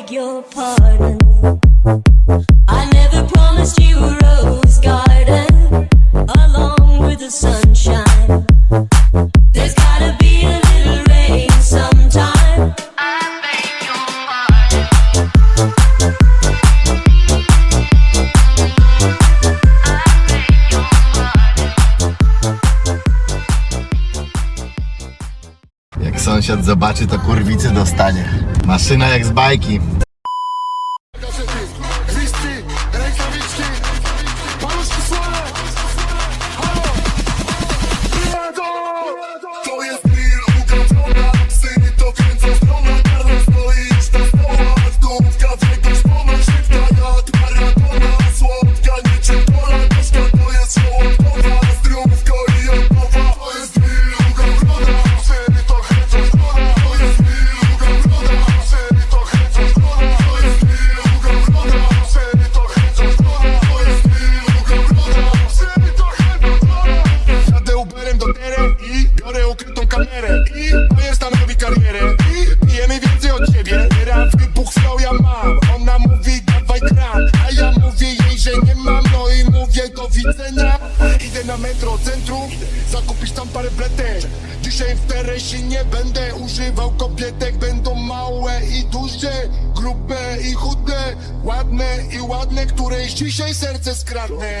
beg your pardon. Jak sąsiad zobaczy, to kurwicy dostanie. Maszyna jak z bajki. Idę na metro centrum, zakupisz tam parę bletek Dzisiaj w teresie nie będę używał kobietek Będą małe i duże, grube i chudne. Ładne i ładne, której dzisiaj serce skradnę.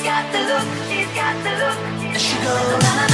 she's got the look, she's got the look. She goes.